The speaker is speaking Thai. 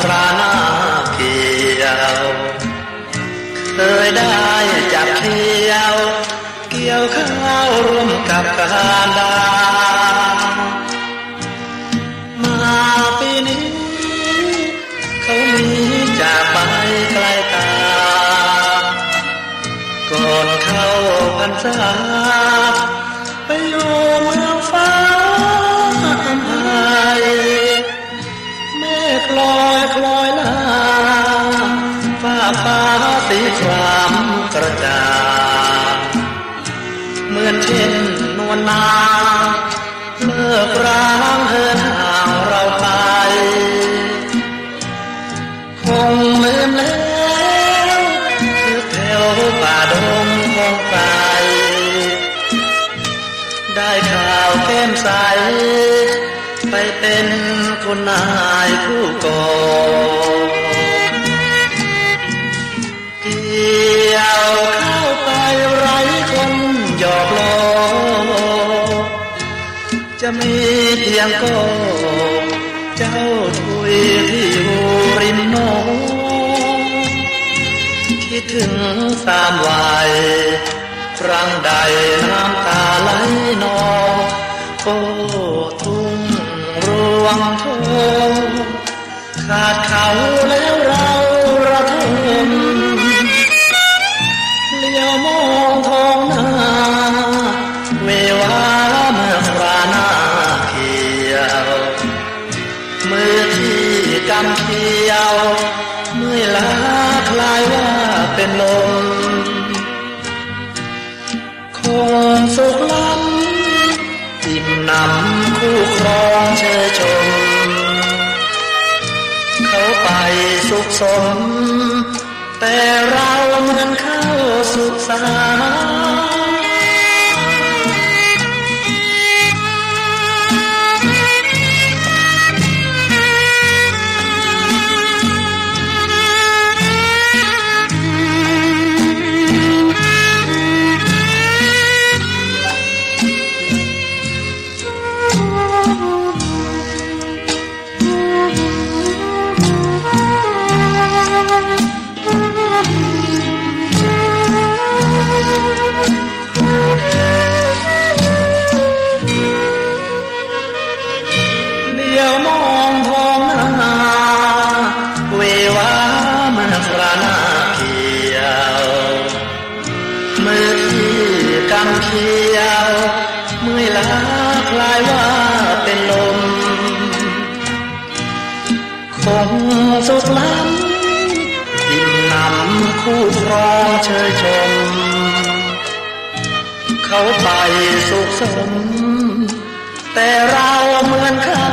คราหน้าเกี่ยว เคยได้จับเที่ยว เกี่ยวข้าวร่วมกับกาดามาปีนี้ เขามีจากไปไกลตา ก่อนเข้าพรรษา ลอยคลอยลาฟ้าฟ้าสีครามกระจ่างเหมือนเช่นนวลนางเลิกรางเหินห่างเราไป คงลืมแล้วคือแถวป่าดงคงไป ได้ข่าวแก้มใส ไปเป็นคุณนายผู้กองเกี่ยวเข้าไปไร้คนหยอกล้อจะมีเพียงก็เจ้าทุยที่อยู่ริมโนนคิดถึงสามวัยครั้งใดน้ำตาไหลนองโอ้ ขาดเขาแล้วเราระทมเลี้ยวมองทองนาเววาเมื่อคราหน้าเขียวมือที่กำเขียวเมื่อลาคลายว่าเป็นลมคงสุขล้ำอิ่มนำคู่ครองเชย สุขสม แต่เราเหมือนเข้าสุสาน กำเขียวเมื่อยล้าคลายว่าเป็นลม คงสุขล้ำอิ่มหนำคู่ครองเชยชม เขาไปสุขสม แต่เราเหมือนเขา